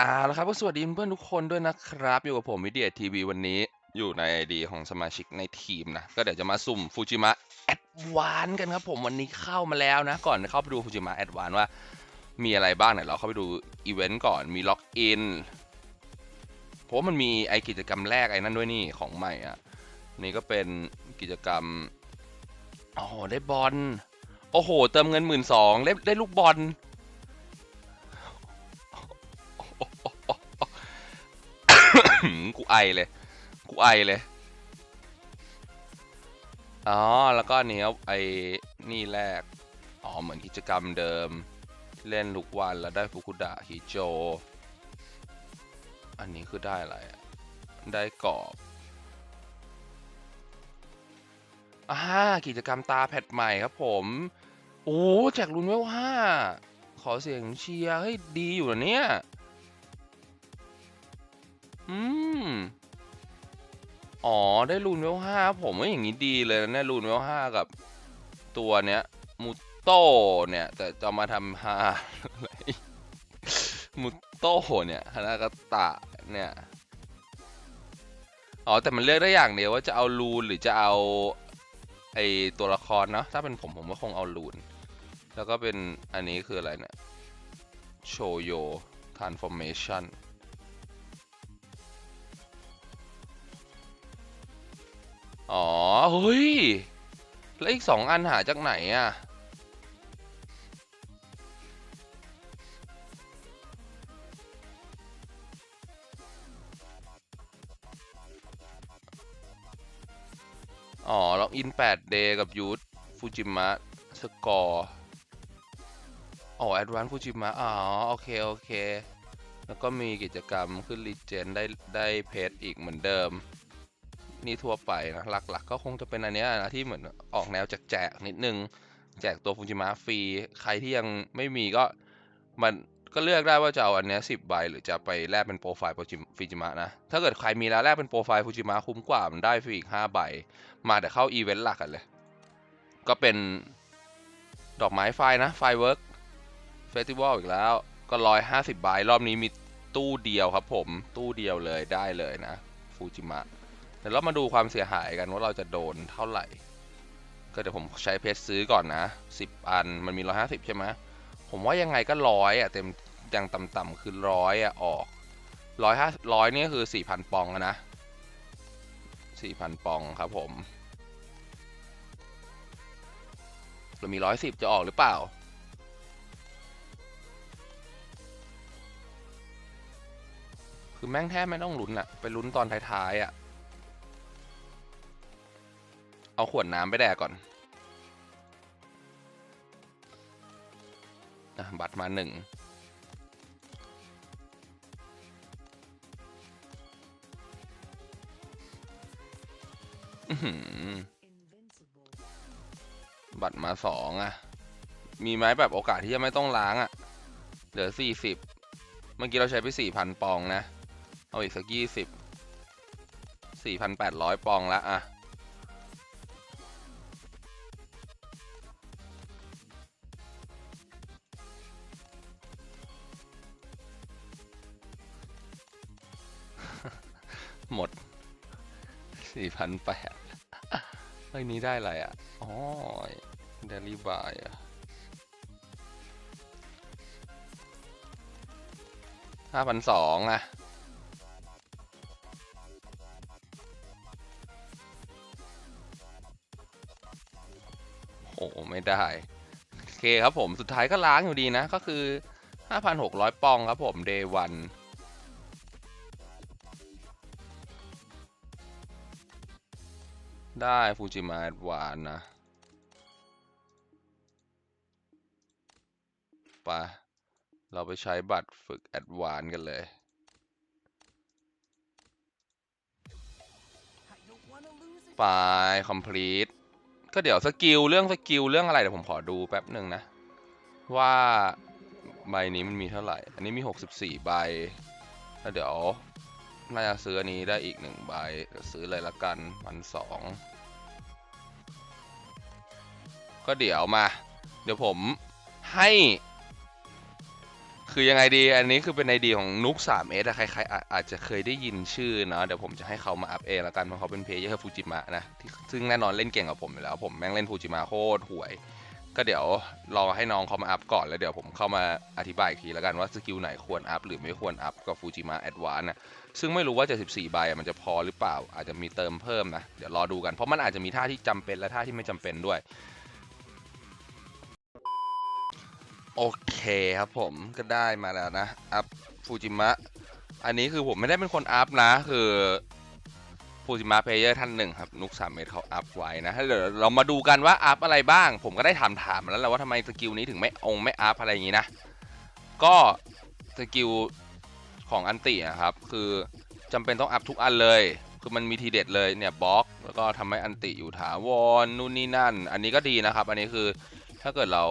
อาล้ครับก็สวัสดีเพื่อนทุกคนด้วยนะครับ อยู่กับผมวิดีโอทีวีวันนี้อยู่ในไอดีของสมาชิกในทีมนะ ก็เดี๋ยวจะมาสุ่มฟูจิมะแอดวานกันครับผมวันนี้เข้ามาแล้วนะ ก่อนเข้าไปดูฟูจิมะแอดวานว่า มีอะไรบ้างเนี่ยเราเข้าไปดูอีเวนต์ก่อนมีล็อกอินเพราะว่ามันมีไอกิจกรรมแรกไอ้นั่นด้วยนี่ของใหม่อะนี่ก็เป็นกิจกรรมอ๋อได้บอลโอ้โห เติมเงินหมื่นสองได้ได้ลูกบอล ไอเลยกูไอเลยอ๋อแล้วก็อันนี้ไอ้นี่แรกอ๋อเหมือนกิจกรรมเดิม เล่นทุกวันแล้วได้ฟุกุดะฮิโจ อันนี้คือได้อะไรได้กรอบอ่ากิจกรรมตาแพทใหม่ครับผม โอ้แจกลุ้นไว้ว่า ขอเสียงเชียร์เฮ้ยดีอยู่นะเนี่ย อืม อ๋อ ได้รูนเวลห้าผมว่าอย่างนี้ดีเลยนะเนี่ยรูนเวลห้ากับ ตัวเนี้ยมูโต้เนี่ย แต่จะมาทำฮาอะไรมูโต้เนี่ยฮานากาตะเนี่ยอ๋อแต่มันเลือกได้อย่างเดียวว่าจะเอารูนหรือจะเอาไอตัวละครเนาะถ้าเป็นผมผมก็คงเอารูน แล้วก็เป็นอันนี้คืออะไรเนี่ยโชโย transformation เฮ้ย แล้วอีกสองอันหาจากไหนอะอ๋อ ล็อกอิน8 day กับยูทฟูจิมะ สกอร์ อ๋อ แอดวานฟูจิมะ อ๋อ โอเค โอเค แล้วก็มีกิจกรรมขึ้นรีเจนได้ ได้เพชรอีกเหมือนเดิม นี่ทั่วไปนะหลักๆก็คงจะเป็นอันเนี้ยนะที่เหมือนออกแนวแจกๆนิดนึง แจกตัวฟูจิมะฟรี ใครที่ยังไม่มีก็มันก็เลือกได้ว่าจะเอาอันเนี้ยสิบใบหรือจะไปแลกเป็นโปรไฟล์ฟูจิมะนะ ถ้าเกิดใครมีแล้วแลกเป็นโปรไฟล์ฟูจิมะคุ้มกว่ามันได้ฟรีอีกห้าใบ มาแต่เข้าอีเวนต์หลักกันเลย ก็เป็นดอกไม้ไฟนะไฟเวิร์กเฟสติวัลอีกแล้วก็ร้อยห้าสิบใบรอบนี้มีตู้เดียวครับผมตู้เดียวเลยได้เลยนะฟูจิมะ ดี๋ยวเรามาดูความเสียหายกันว่าเราจะโดนเท่าไหร่ ก็เดี๋ยวผมใช้เพจซื้อก่อนนะสิบอันมันมีร้อยห้าสิบใช่ไหมผมว่ายังไงก็ร้อยอะเต็มอย่างต่ำๆคือร้อยอะออกร้อยห้าร้อยนี่คือสี่พันปองนะสี่พันปองครับผมเรามีร้อยสิบจะออกหรือเปล่าคือแม่งแทบไม่ต้องลุ้นอะไปลุ้นตอนท้ายๆอะ เอาขวดน้ำไปแดกก่อนนะบัตรมาหนึ่งอื้อหือบัตรมาสองอะ มีไหมแบบโอกาสที่จะไม่ต้องล้างอะ เหลือสี่สิบ เมื่อกี้เราใช้ไปสี่พันปองนะ เอาอีกสักยี่สิบ สี่พันแปดร้อยปองละอะ หมดสี่พันแปดเฮ้นี้ได้อะไรอะ อ๋อเดลิบายอะห้าพันสองอะโอ้ไม่ได้ โอเคครับผมสุดท้ายก็ล้างอยู่ดีนะ ก็คือ 5,600 ปองครับผม day one ได้ฟูจิมะแอดวานนะไปเราไปใช้บัตรฝึกแอดวานกันเลย ไป complete ก็เดี๋ยวสกิลเรื่องสกิลเรื่องอะไรเดี๋ยวผมขอดูแป๊บหนึ่งนะ ว่าใบนี้มันมีเท่าไหร่ อันนี้มี 64 ใบ แล้วเดี๋ยว น่าจะซื้ออันนี้ได้อีกหนึ่งใบซื้อเลยละกันพันสองก็เดี๋ยวมา เดี๋ยวผมให้ คือยังไงดี อันนี้คือเป็นไอเดียของนุก 3S อะใครๆอาอาจจะเคยได้ยินชื่อเนาะเดี๋ยวผมจะให้เขามาอัพเองละกันเพราะเขาเป็นเพลเยอร์ฟูจิมะนะซึ่งแน่นอนเล่นเก่งกว่าผมอยู่แล้ว ผมแม่งเล่นฟูจิมะโคตรห่วย ก็เดี๋ยวรอให้น้องเขามาอัพก่อนแล้วเดี๋ยวผมเข้ามาอธิบายอีกทีแล้วกันว่าสกิลไหนควรอัพหรือไม่ควรอัพกับฟูจิมะแอดวานนะซึ่งไม่รู้ว่า 74 ใบมันจะพอหรือเปล่า อาจจะมีเติมเพิ่มนะ เดี๋ยวรอดูกัน เพราะมันอาจจะมีท่าที่จำเป็นและท่าที่ไม่จำเป็นด้วย โอเคครับผมก็ได้มาแล้วนะ อัพฟูจิมะ อันนี้คือผมไม่ได้เป็นคนอัพนะ คือ ฟูจิมะเพลเยอร์ท่านหนึ่งครับนุกสามเมตรเขาอัพไว้นะเดี๋ยวเรามาดูกันว่าอัพอะไรบ้าง ผมก็ได้ถามถามแล้วแหละว่าทำไมสกิลนี้ถึงไม่องไม่อัพอะไรอย่างนี้นะ ก็สกิลของอันติอะครับ คือจำเป็นต้องอัพทุกอันเลย คือมันมีทีเด็ดเลยเนี่ยบล็อก แล้วก็ทำให้อันติอยู่ถาวรนู่นนี่นั่น อันนี้ก็ดีนะครับ อันนี้คือถ้าเกิดเรา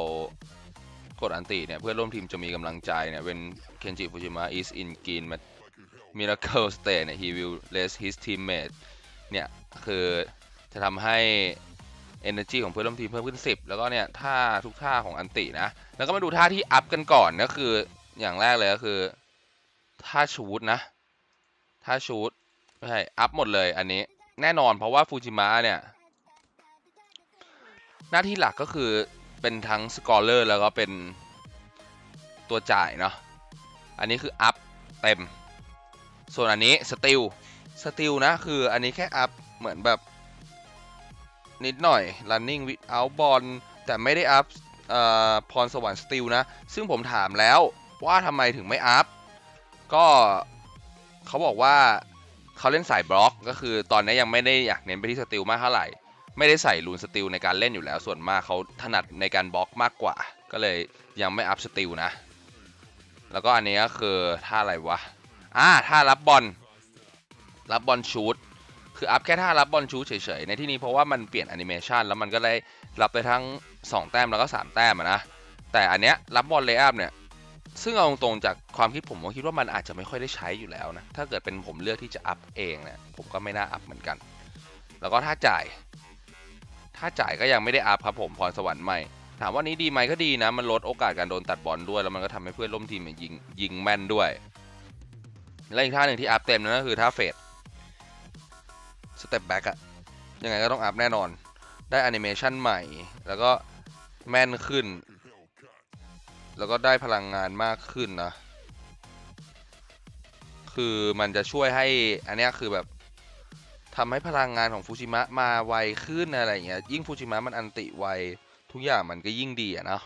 กดอันติเนี่ยเพื่อนร่วมทีมจะมีกำลังใจเนี่ยเป็นเคนจิฟูจิมะ is in green miracle state เนี่ย he will let his teammate เนี่ยคือจะทำให้ energy ของเพื่อนร่วมทีมเพิ่มขึ้น 10 แล้วก็เนี่ยท่าทุกท่าของอันตินะ แล้วก็มาดูท่าที่อัพกันก่อนก็คืออย่างแรกเลยก็คือท่าชูดนะท่าชูดไม่ใช่อัพหมดเลยอันนี้แน่นอนเพราะว่าฟูจิมะเนี่ย หน้าที่หลักก็คือเป็นทั้งสกอร์เลอร์แล้วก็เป็นตัวจ่ายเนาะอันนี้คืออัพเต็ม ส่วนอันนี้สติลสติลนะคืออันนี้แค่อัพเหมือนแบบนิดหน่อย running without ball แต่ไม่ได้อัพพรสวรรค์สติลนะ ซึ่งผมถามแล้วว่าทำไมถึงไม่อัพ ก็เขาบอกว่าเขาเล่นสายบล็อก ก็คือตอนนี้ยังไม่ได้อยากเน้นไปที่สติลมากเท่าไหร่ ไม่ได้ใส่รูนสติลในการเล่นอยู่แล้ว ส่วนมากเขาถนัดในการบล็อกมากกว่า ก็เลยยังไม่อัพสติลนะ แล้วก็อันนี้ก็คือท่าอะไรวะ อ่าท่ารับบอลรับบอลชูตคืออัพแค่ท่ารับบอลชูตเฉยๆในที่นี้เพราะว่ามันเปลี่ยนแอนิเมชันแล้วมันก็ได้รับไปทั้ง 2 แต้มแล้วก็ 3 แต้มนะแต่อันเนี้ยรับบอลเลย์อัพเนี่ยซึ่งเอาตรงๆจากความคิดผมผมคิดว่ามันอาจจะไม่ค่อยได้ใช้อยู่แล้วนะถ้าเกิดเป็นผมเลือกที่จะอัพเองเนี่ยผมก็ไม่น่าอัพเหมือนกัน แล้วก็ท่าจ่าย ถ้าจ่ายก็ยังไม่ได้อัพครับผมพรสวรรค์ใหม่ถามว่านี้ดีไหมก็ดีนะ มันลดโอกาสการโดนตัดบอลด้วย แล้วมันก็ทำให้เพื่อนร่วมทีมยิงยิงแม่นด้วย และอีกท่าหนึ่งที่อัพเต็มนั่นก็คือท่าเฟดสเต็ปแบ็กอะยังไงก็ต้องอัพแน่นอน ได้แอนิเมชันใหม่ แล้วก็แม่นขึ้น แล้วก็ได้พลังงานมากขึ้นนะ คือมันจะช่วยให้ อันนี้คือแบบทำให้พลังงานของฟูจิมะมาไวขึ้นอะไรเงี้ย ยิ่งฟูจิมะมันอันติไว ทุกอย่างมันก็ยิ่งดีอะนะ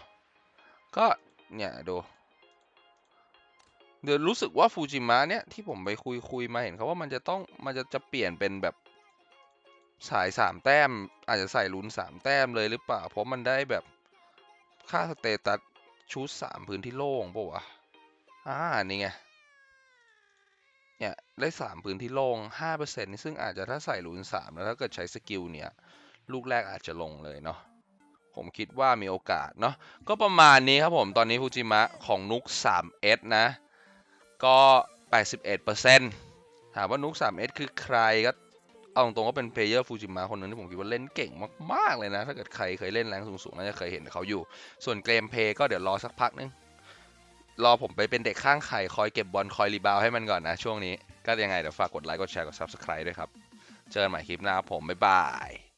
ก็เนี่ยดู เดี๋ยวรู้สึกว่าฟูจิมะเนี่ยที่ผมไปคุยคุยมาเห็นเขาว่ามันจะต้องมันจะจะเปลี่ยนเป็นแบบสายสามแต้ม อาจจะใส่ลุ้นสามแต้มเลยหรือเปล่า เพราะมันได้แบบค่าสเตตัสชุดสามพื้นที่โล่งปะวะอ่านี่ไงเนี่ยได้สามพื้นที่โล่งห้าเปอร์เซ็นต์ซึ่งอาจจะถ้าใส่รูนสามแล้วถ้าเกิดใช้สกิลเนี่ยลูกแรกอาจจะลงเลยเนาะผมคิดว่ามีโอกาสเนาะก็ประมาณนี้ครับผมตอนนี้ฟูจิมะของนุก 3S นะ ก็ 81%ถามว่านุก 3S คือใครก็เอาตรงๆก็เป็นเพลเยอร์ฟูจิมะคนหนึ่งที่ผมคิดว่าเล่นเก่งมากๆเลยนะ ถ้าเกิดใครเคยเล่นแรงสูงๆน่าจะเคยเห็นเขาอยู่ ส่วนเกมเพย์ก็เดี๋ยวรอสักพักนึง รอผมไปเป็นเด็กข้างไข่คอยเก็บบอลคอยรีบาวให้มันก่อนนะช่วงนี้ ก็ยังไงเดี๋ยวฝากกดไลค์กดแชร์กด Subscribe ด้วยครับ เจอกันใหม่คลิปหน้าผม บ๊ายบาย